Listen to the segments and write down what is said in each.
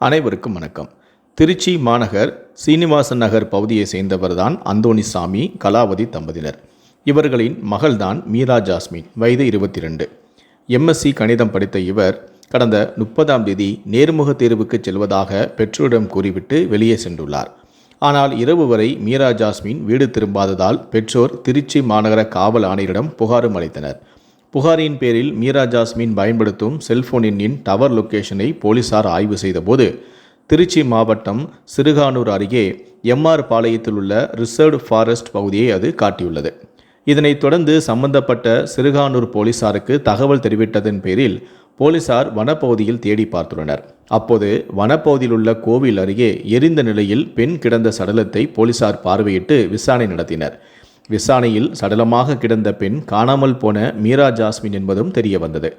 அனைவருக்கும் வணக்கம். திருச்சி மாநகர் சீனிவாசன் நகர் பகுதியை சேர்ந்தவர்தான் அந்தோணிசாமி கலாவதி தம்பதியினர். இவர்களின் மகள்தான் மீரா ஜாஸ்மின் வயது இருபத்தி ரெண்டு எம்எஸ்சி கணிதம் படித்த இவர் கடந்த முப்பதாம் தேதி நேர்முக தேர்வுக்கு செல்வதாக பெற்றோரிடம் கூறிவிட்டு வெளியே சென்றுள்ளார். ஆனால் இரவு வரை மீரா ஜாஸ்மின் வீடு திரும்பாததால் பெற்றோர் திருச்சி மாநகர காவல் ஆணையரிடம் புகாரும் அளித்தனர். புகாரின் பேரில் மீரா ஜாஸ்மின் பயன்படுத்தும் செல்போனின் டவர் லொக்கேஷனை போலீசார் ஆய்வு செய்தபோது திருச்சி மாவட்டம் சிறுகானூர் அருகே எம்ஆர் பாளையத்தில் உள்ள ரிசர்வ்டு ஃபாரஸ்ட் பகுதியை அது காட்டியுள்ளது. இதனைத் தொடர்ந்து சம்பந்தப்பட்ட சிறுகானூர் போலீசாருக்கு தகவல் தெரிவித்ததன் பேரில் போலீசார் வனப்பகுதியில் தேடி பார்த்துள்ளனர். அப்போது வனப்பகுதியில் உள்ள கோவில் அருகே எரிந்த நிலையில் பெண் கிடந்த சடலத்தை போலீசார் பார்வையிட்டு விசாரணை நடத்தினர். விசாரணையில் சடலமாக கிடந்த பெண் காணாமல் போன மீரா ஜாஸ்மின் என்பதும் தெரிய வந்தது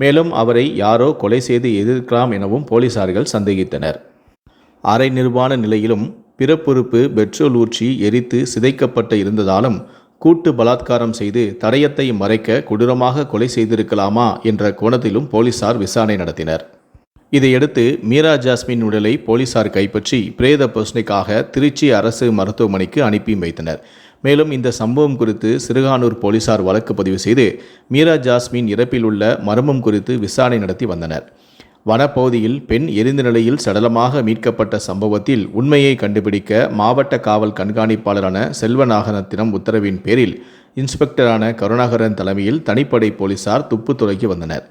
மேலும் அவரை யாரோ கொலை செய்து எதிர்க்கலாம் எனவும் போலீசார்கள் சந்தேகித்தனர். அரை நிர்வாண நிலையிலும் பிறப்புறுப்பு பெட்ரோல் ஊற்றி எரித்து சிதைக்கப்பட்டு இருந்ததாலும் கூட்டு பலாத்காரம் செய்து தடயத்தை மறைக்க கொடூரமாக கொலை செய்திருக்கலாமா என்ற கோணத்திலும் போலீசார் விசாரணை நடத்தினர். இதையடுத்து மீரா ஜாஸ்மின் உடலை போலீசார் கைப்பற்றி பிரேத பரிசோதனைக்காக திருச்சி அரசு மருத்துவமனைக்கு அனுப்பி வைத்தனர். மேலும் இந்த சம்பவம் குறித்து சிறுகானூர் போலீசார் வழக்கு பதிவு செய்து மீரா ஜாஸ்மின் இறப்பில் உள்ள மர்மம் குறித்து விசாரணை நடத்தி வந்தனர். வனப்பகுதியில் பெண் எரிந்த நிலையில் சடலமாக மீட்கப்பட்ட சம்பவத்தில் உண்மையை கண்டுபிடிக்க மாவட்ட காவல் கண்காணிப்பாளரான செல்வநாகனத்திடம் உத்தரவின் பேரில் இன்ஸ்பெக்டரான கருணாகரன் தலைமையில் தனிப்படை போலீசார் துப்பு துளைக்கி வந்தனர்.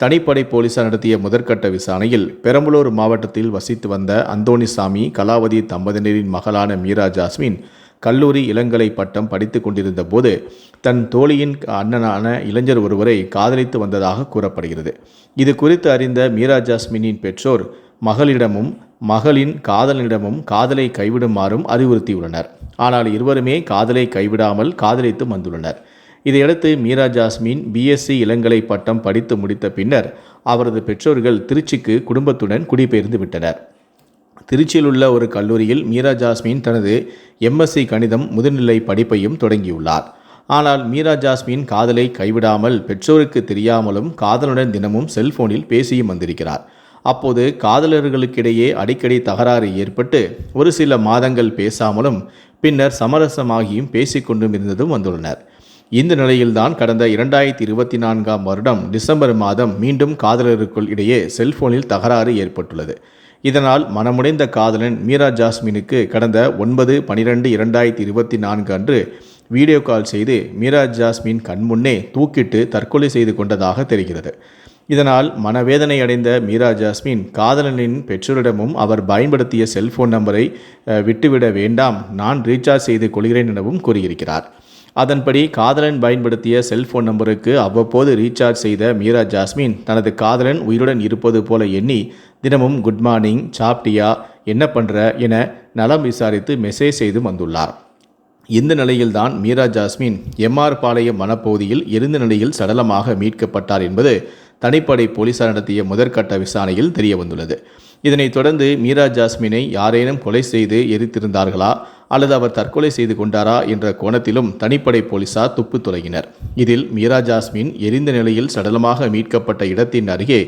தனிப்படை போலீசார் நடத்திய முதற்கட்ட விசாரணையில் பெரம்பலூர் மாவட்டத்தில் வசித்து வந்த அந்தோணிசாமி கலாவதி தம்பதியினரின் மகளான மீரா ஜாஸ்மின் கல்லூரி இளங்கலை பட்டம் படித்து கொண்டிருந்த போது தன் தோழியின் அண்ணனான இளைஞர் ஒருவரை காதலித்து வந்ததாக கூறப்படுகிறது. இது குறித்து அறிந்த மீரா ஜாஸ்மினின் பெற்றோர் மகளிடமும் மகளின் காதலனிடமும் காதலை கைவிடுமாறும் அறிவுறுத்தியுள்ளனர். ஆனால் இருவருமே காதலை கைவிடாமல் காதலித்து வந்துள்ளனர். இதையடுத்து மீரா ஜாஸ்மின் பிஎஸ்சி இளங்கலை பட்டம் படித்து முடித்த பின்னர் அவரது பெற்றோர்கள் திருச்சிக்கு குடும்பத்துடன் குடிபெயர்ந்து விட்டனர். திருச்சியில் உள்ள ஒரு கல்லூரியில் மீரா ஜாஸ்மின் தனது எம்எஸ்சி கணிதம் முதுநிலை படிப்பையும் தொடங்கியுள்ளார். ஆனால் மீரா ஜாஸ்மின் காதலை கைவிடாமல் பெற்றோருக்கு தெரியாமலும் காதலுடன் தினமும் செல்போனில் பேசியும் வந்திருக்கிறார். அப்போது காதலர்களுக்கிடையே அடிக்கடி தகராறு ஏற்பட்டு ஒரு சில மாதங்கள் பேசாமலும் பின்னர் சமரசமாகியும் பேசிக்கொண்டும் இருந்ததும் வந்துள்ளனர். இந்த நிலையில்தான் கடந்த இரண்டாயிரத்தி இருபத்தி நான்காம் வருடம் டிசம்பர் மாதம் மீண்டும் காதலருக்குள் இடையே செல்போனில் தகராறு ஏற்பட்டுள்ளது. இதனால் மனமுடைந்த காதலன் மீரா ஜாஸ்மினுக்கு கடந்த ஒன்பது பனிரெண்டு இரண்டாயிரத்தி இருபத்தி நான்கு அன்று வீடியோ கால் செய்து மீரா ஜாஸ்மின் கண்முன்னே தூக்கிட்டு தற்கொலை செய்து கொண்டதாக தெரிகிறது. இதனால் மனவேதனை அடைந்த மீரா ஜாஸ்மின் காதலனின் பெற்றோரிடமும் அவர் பயன்படுத்திய செல்போன் நம்பரை விட்டுவிட வேண்டாம் நான் ரீசார்ஜ் செய்து கொள்கிறேன் எனவும் கூறியிருக்கிறார். அதன்படி காதலன் பயன்படுத்திய செல்போன் நம்பருக்கு அவ்வப்போது ரீசார்ஜ் செய்த மீரா ஜாஸ்மின் தனது காதலன் உயிருடன் இருப்பது போல எண்ணி தினமும் குட் மார்னிங் சாப்டியா என்ன பண்ணுற என நலம் விசாரித்து மெசேஜ் செய்து வந்துள்ளார். இந்த நிலையில்தான் மீரா ஜாஸ்மின் எம்ஆர் பாளையம் வனப்பகுதியில் எரிந்த நிலையில் சடலமாக மீட்கப்பட்டார் என்பது தனிப்படை போலீசார் நடத்திய முதற்கட்ட விசாரணையில் தெரிய வந்துள்ளது இதனைத் தொடர்ந்து மீரா ஜாஸ்மினை யாரேனும் கொலை செய்து எரித்திருந்தார்களா? அல்லது அவர் தற்கொலை செய்து கொண்டாரா என்ற கோணத்திலும் தனிப்படை போலீசார் துப்பு துளையினர் இதில் மீரா ஜாஸ்மின் எரிந்த நிலையில் சடலமாக மீட்கப்பட்ட இடத்தின் அருகே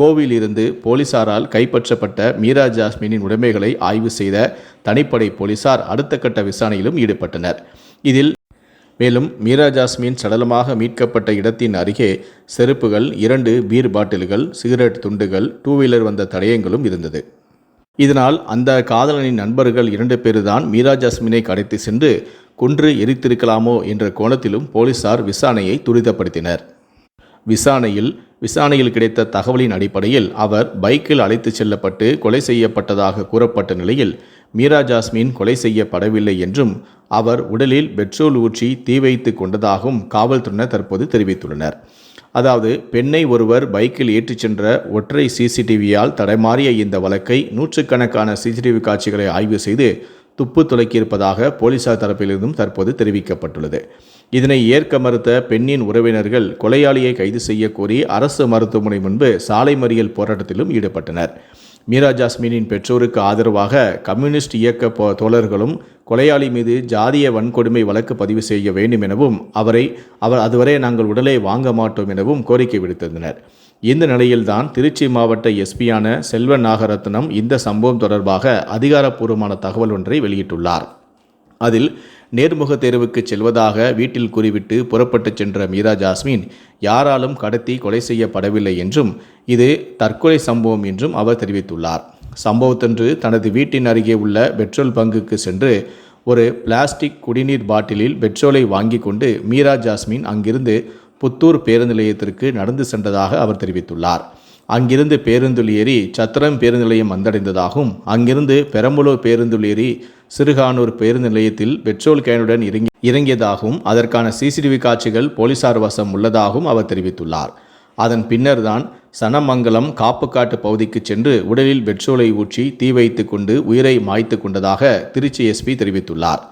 கோவில் இருந்து போலீசாரால் கைப்பற்றப்பட்ட மீரா ஜாஸ்மினின் உடைமைகளை ஆய்வு செய்த தனிப்படை போலீசார் அடுத்த கட்ட விசாரணையிலும் ஈடுபட்டனர். இதில் மேலும் மீரா ஜாஸ்மின் சடலமாக மீட்கப்பட்ட இடத்தின் அருகே செருப்புகள் இரண்டு பீர் பாட்டில்கள் சிகரெட் துண்டுகள் டூ வீலர் வந்த தடயங்களும் இருந்தது. இதனால் அந்த காதலனின் நண்பர்கள் இரண்டு பேருதான் மீரா ஜாஸ்மினை கடத்தி சென்று கொன்று எரித்திருக்கலாமோ என்ற கோணத்திலும் போலீசார் விசாரணையை துரிதப்படுத்தினர். விசாரணையில் விசாரணையில் கிடைத்த தகவலின் அடிப்படையில் அவர் பைக்கில் அழைத்துச் செல்லப்பட்டு கொலை செய்யப்பட்டதாக கூறப்பட்ட நிலையில் மீரா ஜாஸ்மின் கொலை செய்யப்படவில்லை என்றும் அவர் உடலில் பெட்ரோல் ஊற்றி தீ வைத்து கொண்டதாகவும் காவல்துறையினர் தற்போது தெரிவித்துள்ளனர். அதாவது பெண்ணை ஒருவர் பைக்கில் ஏற்றிச் சென்ற ஒற்றை சிசிடிவியால் தடைமாறிய இந்த வழக்கை நூற்றுக்கணக்கான சிசிடிவி காட்சிகளை ஆய்வு செய்து துப்பு துளைக்கியிருப்பதாக போலீசார் தரப்பிலிருந்தும் தற்போது தெரிவிக்கப்பட்டுள்ளது. இதனை ஏற்க மறுத்த பெண்ணின் உறவினர்கள் கொலையாளியை கைது செய்ய கோரி அரசு மருத்துவமனை முன்பு சாலை மறியல் போராட்டத்திலும் ஈடுபட்டனர். மீரா ஜாஸ்மினின் பெற்றோருக்கு ஆதரவாக கம்யூனிஸ்ட் இயக்க தோழர்களும் கொலையாளி மீது ஜாதிய வன்கொடுமை வழக்கு பதிவு செய்ய வேண்டும் எனவும் அவரை அவர் அதுவரை நாங்கள் உடலை வாங்க மாட்டோம் எனவும் கோரிக்கை விடுத்திருந்தனர். இந்த நிலையில்தான் திருச்சி மாவட்ட எஸ்பியான செல்வ நாகரத்னம் இந்த சம்பவம் தொடர்பாக அதிகாரப்பூர்வமான தகவல் ஒன்றை வெளியிட்டுள்ளார். அதில் நேர்முக தேர்வுக்கு செல்வதாக வீட்டில் குறிவிட்டு புறப்பட்டுச் சென்ற மீரா ஜாஸ்மின் யாராலும் கடத்தி கொலை செய்யப்படவில்லை என்றும் இது தற்கொலை சம்பவம் என்றும் அவர் தெரிவித்துள்ளார். சம்பவத்தன்று தனது வீட்டின் அருகே உள்ள பெட்ரோல் பங்குக்கு சென்று ஒரு பிளாஸ்டிக் குடிநீர் பாட்டிலில் பெட்ரோலை வாங்கி கொண்டு மீரா ஜாஸ்மின் அங்கிருந்து புத்தூர் பேருந்து நிலையத்திற்கு நடந்து சென்றதாக அவர் தெரிவித்துள்ளார். அங்கிருந்து பேருந்தில் ஏறி சத்திரம் பேருந்து நிலையம் வந்தடைந்ததாகவும் அங்கிருந்து பெரம்பலூர் பேருந்தில் ஏறி சிறுகானூர் பேருந்து நிலையத்தில் பெட்ரோல் கேனுடன் இறங்கி இறங்கியதாகவும் அதற்கான சிசிடிவி காட்சிகள் போலீசார் வசம் உள்ளதாகவும் அவர் தெரிவித்துள்ளார். அதன் பின்னர்தான் சனமங்கலம் காப்புக்காட்டு பகுதிக்கு சென்று உடலில் பெட்ரோலை ஊற்றி தீ வைத்து கொண்டு உயிரை மாய்த்து கொண்டதாக திருச்சி எஸ்பி தெரிவித்துள்ளார்.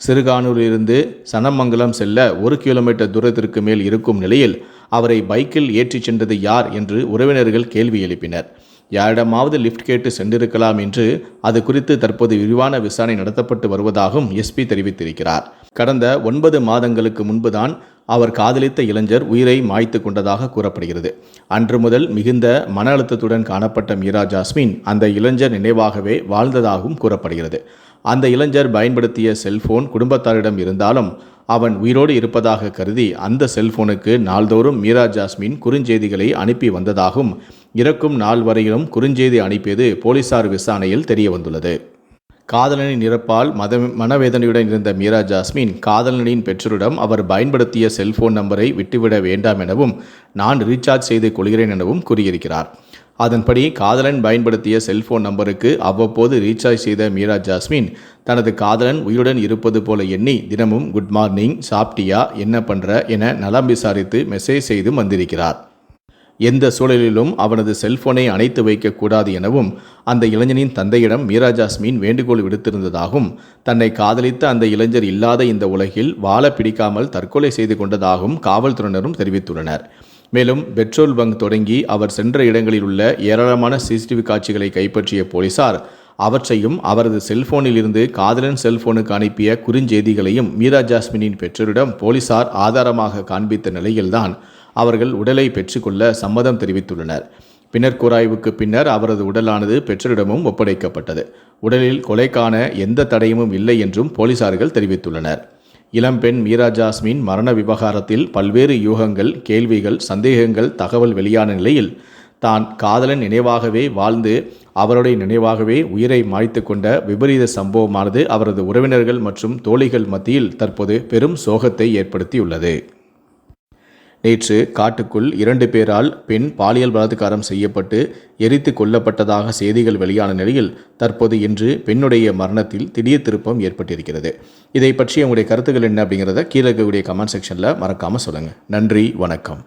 சிறுகானூரிலிருந்து சனமங்கலம் செல்ல ஒரு கிலோமீட்டர் தூரத்திற்கு மேல் இருக்கும் நிலையில் அவரை பைக்கில் ஏற்றிச் சென்றது யார் என்று உறவினர்கள் கேள்வி எழுப்பினர். யாரிடமாவது லிஃப்ட் கேட்டு சென்றிருக்கலாம் என்று அது குறித்து தற்போது விரிவான விசாரணை நடத்தப்பட்டு வருவதாகவும் எஸ்பி தெரிவித்திருக்கிறார். கடந்த ஒன்பது மாதங்களுக்கு முன்புதான் அவர் காதலித்த இளைஞர் உயிரை மாய்த்து கொண்டதாக கூறப்படுகிறது. அன்று முதல் மிகுந்த மன அழுத்தத்துடன் காணப்பட்ட மீரா ஜாஸ்மின் அந்த இளைஞர் நினைவாகவே வாழ்ந்ததாகவும் கூறப்படுகிறது. அந்த இளைஞர் பயன்படுத்திய செல்போன் குடும்பத்தாரிடம் இருந்தாலும் அவன் உயிரோடு இருப்பதாக கருதி அந்த செல்போனுக்கு நாள்தோறும் மீரா ஜாஸ்மின் குறுஞ்செய்திகளை அனுப்பி வந்ததாகவும் இறக்கும் நாள் வரையிலும் குறுஞ்செய்தி அனுப்பியது போலீசார் விசாரணையில் தெரியவந்துள்ளது. காதலனின் இறப்பால் மத மனவேதனையுடன் இருந்த மீரா ஜாஸ்மின் காதலனின் பெற்றோரிடம் அவர் பயன்படுத்திய செல்போன் நம்பரை விட்டுவிட வேண்டாம் எனவும் நான் ரீசார்ஜ் செய்து கொள்கிறேன் எனவும் கூறியிருக்கிறார். அதன்படி காதலன் பயன்படுத்திய செல்போன் நம்பருக்கு அவ்வப்போது ரீசார்ஜ் செய்த மீரா ஜாஸ்மின். தனது காதலன் உயிருடன் இருப்பது போல எண்ணி தினமும் குட் மார்னிங் சாப்பிட்டியா என்ன பண்ற என நலம் விசாரித்து மெசேஜ் செய்து வந்திருக்கிறார். எந்த சூழலிலும் அவனது செல்போனை அணைத்து வைக்கக்கூடாது எனவும் அந்த இளைஞனின் தந்தையிடம் மீரா ஜாஸ்மின் வேண்டுகோள் விடுத்திருந்ததாகவும் தன்னை காதலித்த அந்த இளைஞர் இல்லாத இந்த உலகில் வாழ பிடிக்காமல் தற்கொலை செய்து கொண்டதாகவும் காவல்துறையினரும் தெரிவித்துள்ளனர். மேலும் பெட்ரோல் பங்க் தொடங்கி அவர் சென்ற இடங்களில் உள்ள ஏராளமான சிசிடிவி காட்சிகளை கைப்பற்றிய போலீசார் அவற்றையும் அவரது செல்போனில் இருந்து காதலன் செல்போனுக்கு அனுப்பிய குறுஞ்செய்திகளையும் மீரா ஜாஸ்மினின் பெற்றோரிடம் போலீசார் ஆதாரமாக காண்பித்த நிலையில்தான் அவர்கள் உடலை பெற்றுக்கொள்ள சம்மதம் தெரிவித்துள்ளனர். பின்னர் கூராய்வுக்கு பின்னர் அவரது உடலானது பெற்றோரிடமும் ஒப்படைக்கப்பட்டது. உடலில் கொலைக்கான எந்த தடயமும் இல்லை என்றும் போலீசார்கள் தெரிவித்துள்ளனர். இளம்பெண் மீரா ஜாஸ்மின் மரண விவகாரத்தில் பல்வேறு யூகங்கள் கேள்விகள் சந்தேகங்கள் தகவல் வெளியான நிலையில் தான் காதலன் நினைவாகவே வாழ்ந்து அவருடைய நினைவாகவே உயிரை மாய்த்து கொண்ட விபரீத சம்பவமானது அவரது உறவினர்கள் மற்றும் தோழிகள் மத்தியில் தற்போது பெரும் சோகத்தை ஏற்படுத்தியுள்ளது. நேற்று காட்டுக்குள் இரண்டு பேரால் பெண் பாலியல் பலாத்காரம் செய்யப்பட்டு எரித்து கொல்லப்பட்டதாக செய்திகள் வெளியான நிலையில் தற்போது இன்று பெண்ணுடைய மரணத்தில் திடீர் திருப்பம் ஏற்பட்டிருக்கிறது. இதை பற்றி உங்களுடைய கருத்துக்கள் என்ன அப்படிங்கிறத கீழே இருக்கக்கூடிய கமெண்ட் செக்ஷனில் மறக்காமல் சொல்லுங்கள் நன்றி வணக்கம்.